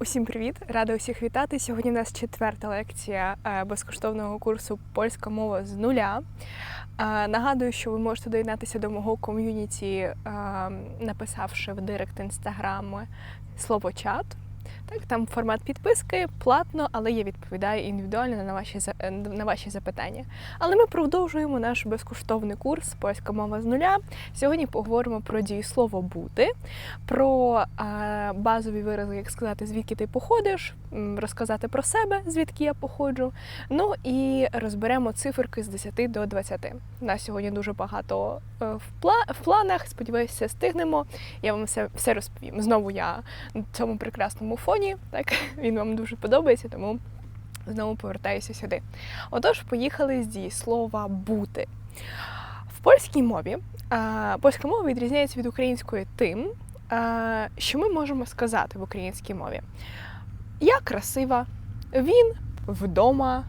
Усім привіт! Рада усіх вітати. Сьогодні у нас четверта лекція е, безкоштовного курсу Польська мова з нуля. Е, Нагадую, що ви можете доєднатися до мого ком'юніті, е, написавши в директ інстаграм слово чат. Так, там формат підписки платно, але я відповідаю індивідуально на ваші е, на ваші запитання. Але ми продовжуємо наш безкоштовний курс Польська мова з нуля. Сьогодні поговоримо про дієслово бути, про е, базові вирази, як сказати, звідки ти походиш, розказати про себе, звідки я походжу. Ну і розберемо циферки з 10 до 20. У нас сьогодні дуже багато е, в планах. Сподіваюся, стигнемо. Я вам все, все розповім. Знову я на цьому прекрасному фоні. Так він вам дуже подобається, тому знову повертаюся сюди. Отож, поїхали з дієслова бути. В польській мові польська мова відрізняється від української тим, що ми можемо сказати в українській мові. Я красива, він вдома,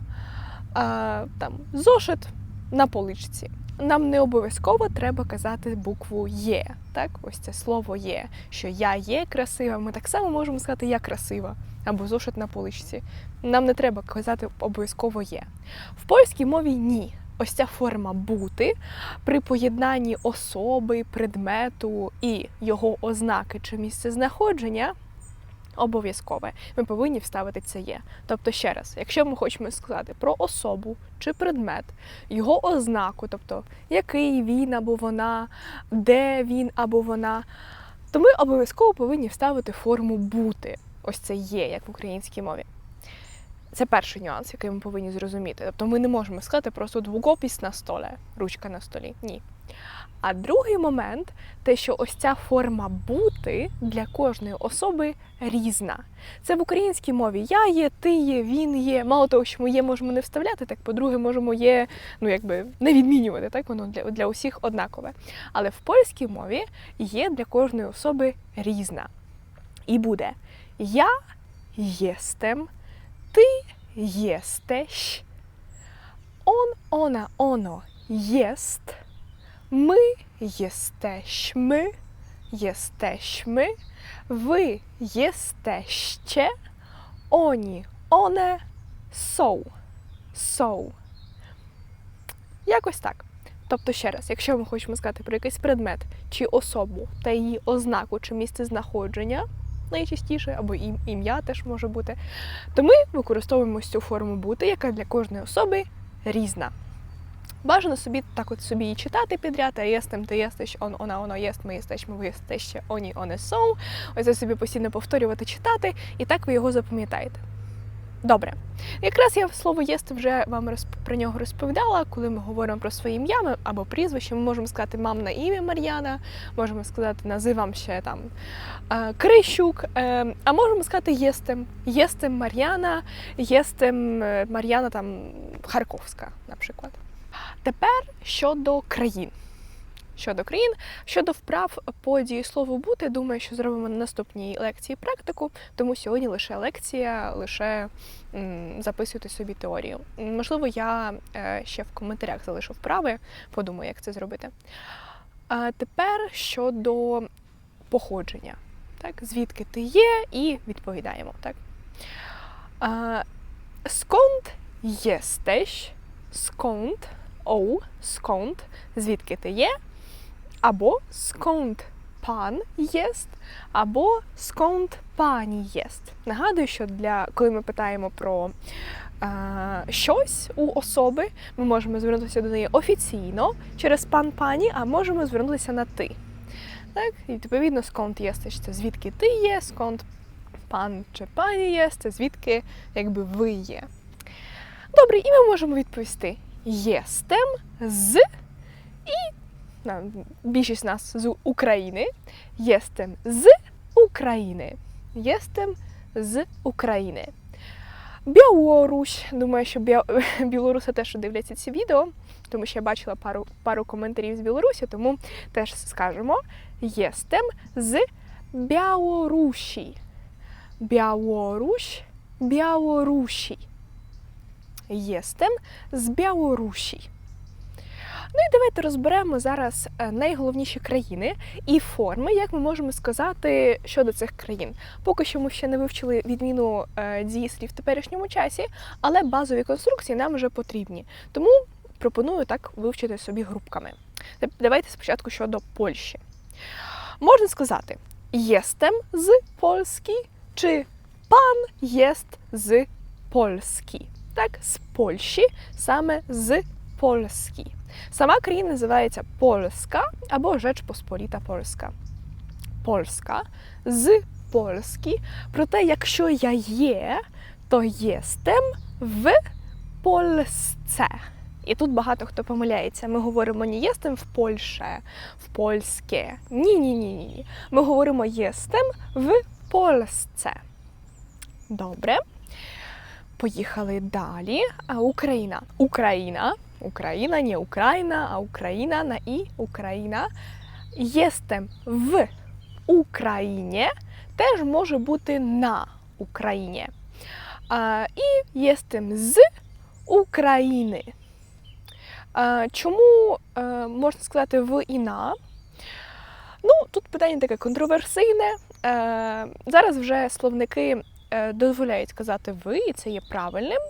там зошит на поличці. Нам не обов'язково треба казати букву Є. Так, ось це слово є, що я є красива. Ми так само можемо сказати я красива або зошит на поличці. Нам не треба казати обов'язково є. В польській мові ні. Ось ця форма бути при поєднанні особи, предмету і його ознаки чи місце знаходження обов'язкове. Ми повинні вставити це є. Тобто, ще раз, якщо ми хочемо сказати про особу чи предмет, його ознаку, тобто який він або вона, де він або вона, то ми обов'язково повинні вставити форму бути. Ось це є, як в українській мові. Це перший нюанс, який ми повинні зрозуміти. Тобто ми не можемо сказати просто двукопіс на столі, ручка на столі. Ні. А другий момент те, що ось ця форма бути для кожної особи різна. Це в українській мові я є, ти є, він є. Мало того, що ми є, можемо не вставляти, так по-друге, можемо є, ну якби не відмінювати, так воно для, для усіх однакове. Але в польській мові є для кожної особи різна. І буде я єстем, ти jesteś, on, ona, ono jest, my jesteśmy, jesteśmy, wy jesteście, oni, one są, są. Якось так. Тобто, ще раз, якщо ми хочемо сказати про якийсь предмет чи особу та її ознаку чи місце знаходження, найчастіше, або ім'я теж може бути, то ми використовуємо цю форму бути, яка для кожної особи різна. Бажано собі так от собі і читати підряд, а єстем, ти єстеш, он, вона, воно єст, ми єстеш, ми єстеще, оні, оне соу. Ось це собі постійно повторювати, читати, і так ви його запам'ятаєте. Добре. Якраз я слово єст вже вам розп... про нього розповідала, коли ми говоримо про своє ім'я або прізвище, ми можемо сказати мамне ім'я Мар'яна, можемо сказати, називам ще там Крищук, е, а можемо сказати єстем. Єстем Мар'яна, єстем е, Мар'яна там Харковська, наприклад. Тепер щодо країн. Щодо країн, щодо вправ по дієслову бути, думаю, що зробимо на наступній лекції практику, тому сьогодні лише лекція, лише м, записуйте собі теорію. Можливо, я е, ще в коментарях залишу вправи, подумаю, як це зробити. А тепер щодо походження, так, звідки ти є, і відповідаємо. Так. А, skąd jesteś? Оу, skąd, звідки ти є? Або skąd пан єст, або skąd пані єст. Нагадую, що для коли ми питаємо про е, щось у особи, ми можемо звернутися до неї офіційно через пан пані, а можемо звернутися на ти. Так? І відповідно, skąd jesteś – це звідки ти є, skąd пан чи пані є, це звідки якби ви є. Добре, і ми можемо відповісти єстем з і більшість нас з України. Єстем з України. Єстем з України. Білорусь. Думаю, що бі... білоруси теж дивляться ці відео, тому що я бачила пару, пару коментарів з Білорусі, тому теж скажемо єстем з Білорусі. Білорусь, Білорусі. Єстем з Білорусі. Ну і давайте розберемо зараз е, найголовніші країни і форми, як ми можемо сказати щодо цих країн. Поки що ми ще не вивчили відміну е, дієслів в теперішньому часі, але базові конструкції нам вже потрібні. Тому пропоную так вивчити собі групками. Давайте спочатку щодо Польщі. Можна сказати єстем з польськи чи пан єст з польськи. Так, з Польщі, саме з Польськи. Сама країна називається Польська або Rzeczpospolita Польська. Польська з Польськи. Проте, якщо я є, то єстем в Польсce. І тут багато хто помиляється. Ми говоримо не єстем в Польше, в польське. Ні, ні, ні. Ми говоримо єстем в Польсce. Добре. Поїхали далі. Україна. Україна. Україна, не Україна, а Україна на і Україна. Єстем в Україні теж може бути на Україні. І єстем з України. Чому е, можна сказати в і на? Ну, тут питання таке контроверсійне. Е, зараз вже словники дозволяють казати ви, і це є правильним,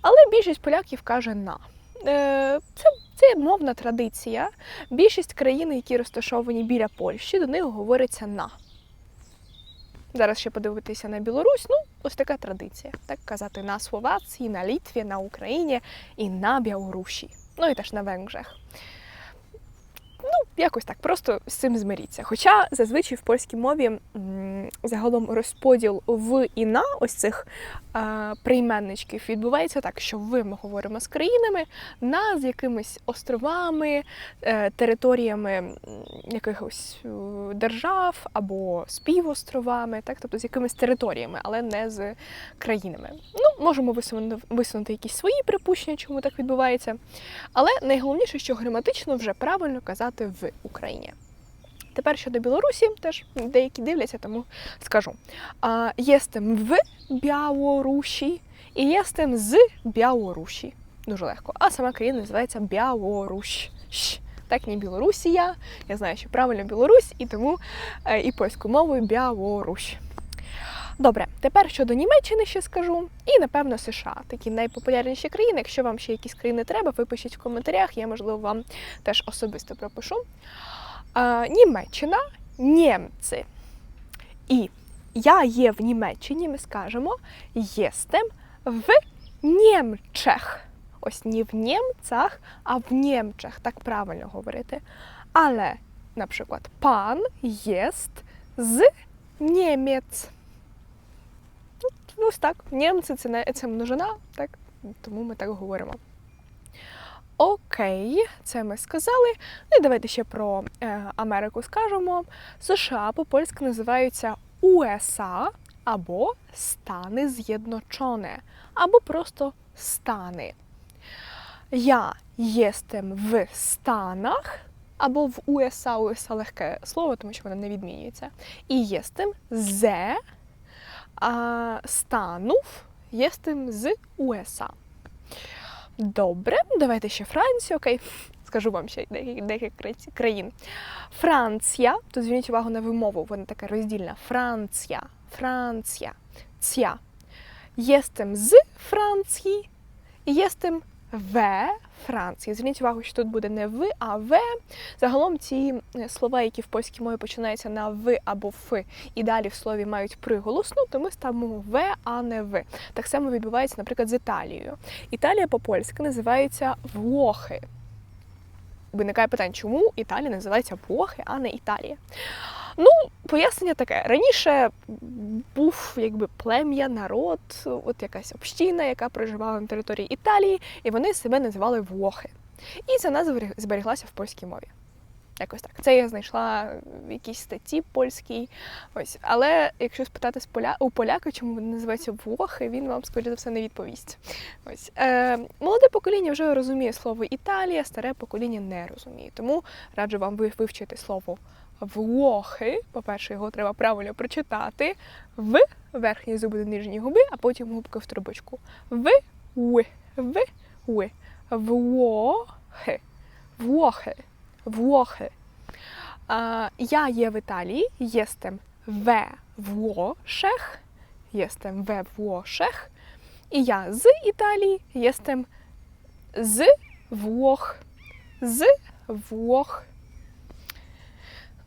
але більшість поляків каже на. Е, це, це мовна традиція. Більшість країн, які розташовані біля Польщі, до них говориться на. Зараз ще подивитися на Білорусь. Ну, ось така традиція. Так казати на Словації, на Літві, на Україні і на Білорусі. Ну і теж на Венграх. Ну, якось так, просто з цим змиріться. Хоча зазвичай в польській мові загалом розподіл в і на ось цих е, прийменничків відбувається так, що ви ми говоримо з країнами, на з якимись островами, е, територіями якихось держав або співостровами, так, тобто з якимись територіями, але не з країнами. Ну, можемо висунути, висунути якісь свої припущення, чому так відбувається. Але найголовніше, що граматично вже правильно казати в Україні. Тепер щодо Білорусі, теж деякі дивляться, тому скажу. А, єстем в Білорусі і єстем з Білорусі. Дуже легко. А сама країна називається Білорусь. Так, не Білорусія. Я знаю, що правильно Білорусь, і тому е, і польською мовою Білорусь. Добре, тепер щодо Німеччини ще скажу, і напевно США, такі найпопулярніші країни. Якщо вам ще якісь країни треба, ви пишіть в коментарях, я можливо вам теж особисто пропишу. А, Німеччина, німці. І я є в Німеччині, ми скажемо єстем в Німчех. Ось не в Німцях, а в Німчех, так правильно говорити. Але, наприклад, пан єст з Німець. Ну, ось так. Німці це не це множина, так? Тому ми так говоримо. Окей, це ми сказали. Ну і давайте ще про е, Америку скажемо. США по-польськи називаються USA або Стани З'єдночоне, або просто Стани. Я єстем в Станах, або в USA, USA легке слово, тому що воно не відмінюється. І єстем а, станув єстем з Уеса. Добре, давайте ще Францію, окей. Скажу вам ще декілька країн. Франція, тут зверніть увагу на вимову, вона така роздільна. Франція, Франція, ця. Єстем з Франції, єстем в Франції. Зверніть увагу, що тут буде не в, а в. Загалом ці е, слова, які в польській мові починаються на в або ф, і далі в слові мають приголосну, то ми ставимо в, а не в. Так само відбувається, наприклад, з Італією. Італія по-польськи називається Влохи. Виникає питання, чому Італія називається Влохи, а не Італія. Ну, пояснення таке. Раніше був якби плем'я, народ, от якась община, яка проживала на території Італії, і вони себе називали Влохи. І ця назва зберіглася в польській мові. Якось так. Це я знайшла в якійсь статті польській. Ось. Але якщо спитати у поляка, чому вони називаються Влохи, він вам, скоріше за все, не відповість. Ось. Е, молоде покоління вже розуміє слово Італія, старе покоління не розуміє. Тому раджу вам вивчити слово Влохи. По-перше, його треба правильно прочитати. В верхні зуби до нижньої губи, а потім губки в трубочку. В, в, в, в. Влохи. Włochy. E, Ja є в Італії, jestem we Włoszech, jestem we Włoszech. І я з Італії, jestem з Włoch. З Włoch.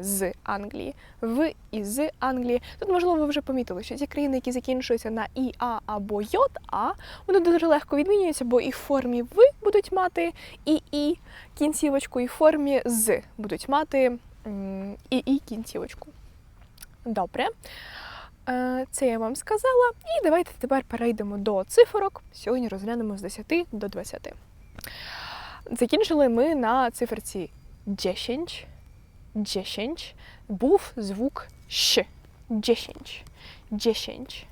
з Англії, в і з Англії. Тут, можливо, ви вже помітили, що ті країни, які закінчуються на ІА або ЙА, вони дуже легко відмінюються, бо і в формі в будуть мати і і кінцівочку, і в формі з будуть мати і і кінцівочку. Добре. Е, Це я вам сказала. І давайте тепер перейдемо до циферок. Сьогодні розглянемо з 10 до 20. Закінчили ми на циферці 10. 10. Був звук Щ. 10. 10.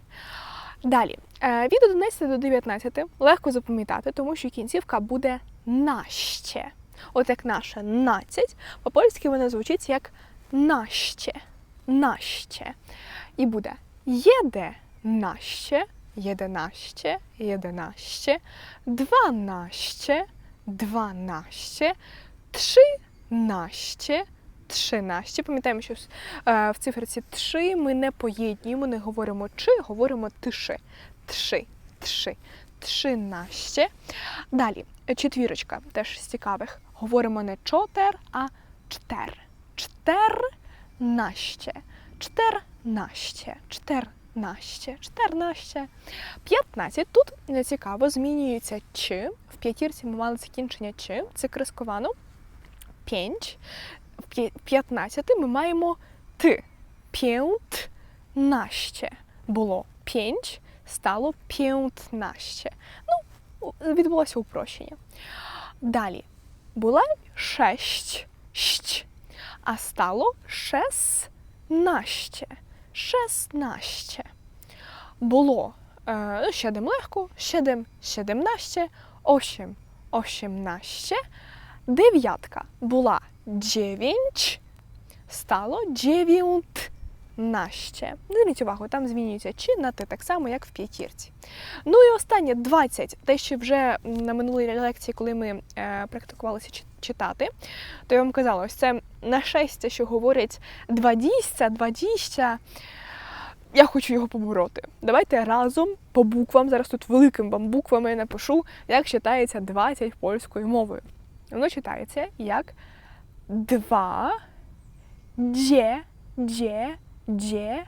Далі. Е, Від 11 до 19 легко запам'ятати, тому що кінцівка буде наще. От як наша надцять, по-польськи вона звучить як наще. Наще. І буде єде наще, єдинаще, єдинаще, дванаще, дванаще, тринаще, тринаще. Пам'ятаємо, що е, в циферці три ми не поєднуємо, не говоримо чи, говоримо тиши. Тши, тши, тринаще. Далі, четвірочка, теж з цікавих. Говоримо не чотер, а чтер. Чтернаще. Чтернаще. Чтернаще. Чтернаще. 15. Тут не цікаво, змінюється чи. В п'ятірці ми мали закінчення чи. Це крисковано. П'ять. В п'я- 15 ми маємо ти. П'ятнаще. Було п'ять, стало п'ятнаще. Ну, у- відбулося упрощення. Далі. Була шесть. Щ. А стало шестнаще. Шестнаще. Було е, ну, сядем легко, сядем сядемнаще, осім, осімнаще. Дев'ятка була дев'ять, стало дев'ятнаще. Зверніть увагу, там змінюється чи на ти, так само, як в п'ятірці. Ну і останнє 20, те, що вже на минулій лекції, коли ми е, практикувалися читати, то я вам казала, ось це нашестя, що говорять два дійстя, два. Я хочу його побороти. Давайте разом по буквам, зараз тут великими вам буквами напишу, як читається 20 польською мовою. Воно читається як два, дє, дє, дє,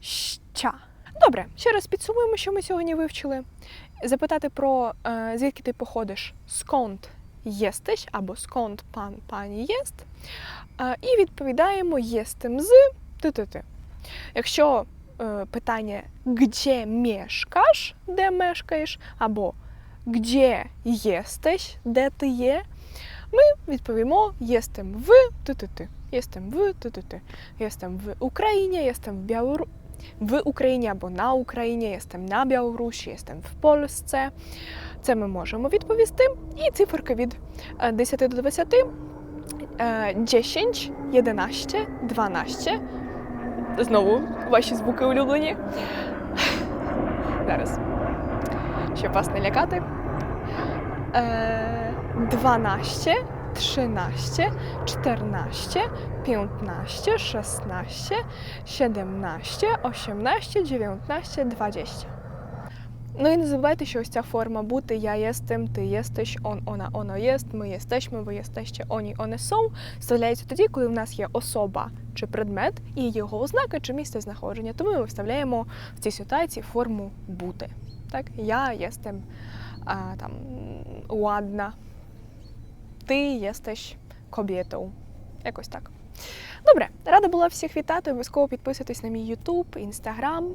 ща. Добре, ще раз підсумуємо, що ми сьогодні вивчили. Запитати про е, звідки ти походиш, сконт єстеш або сконт пан пані єст. Е, і відповідаємо єстем з ти-ти-ти. Якщо е, питання «Где мешкаш?» де мешкаєш, або «Где єстеш?» де ти є, ми відповімо єстем в ти-ти-ти. Єстем в ти-ти-ти. Єстем в Україні, єстем в Біалору... в Україні або на Україні, єстем на Білорусі, єстем в Польсce. Це ми можемо відповісти. І циферка від е, 10 до 20. е, 10, 11, 12. Знову ваші звуки улюблені. Зараз. Щоб вас не лякати. Е, 12, 13, 14, 15, 16, 17, 18, 19, 20. Ну і не забувайте, що ось ця форма бути я єстем, ти єстеш, он, она, оно єст, ми єстешми, ви єстеще, оні, оне сов, вставляється тоді, коли в нас є особа чи предмет і його ознака чи місце знаходження. Тому ми вставляємо в цій ситуації форму бути. Так, я єстем а, там ładna, ти єстеш kobietą. Якось так. Добре, рада була всіх вітати. Обов'язково підписуйтесь на мій YouTube, Instagram.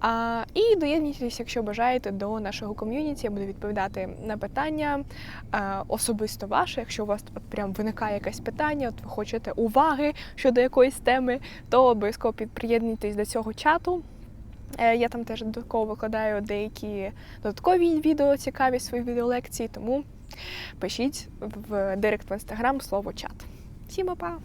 А, і доєднуйтесь, якщо бажаєте, до нашого ком'юніті. Я буду відповідати на питання а, особисто ваше. Якщо у вас от прям виникає якесь питання, от ви хочете уваги щодо якоїсь теми, то обов'язково приєднуйтесь до цього чату. Е, Я там теж додатково викладаю деякі додаткові відео, цікаві свої відеолекції, тому пишіть в директ в інстаграм слово чат. Всім па!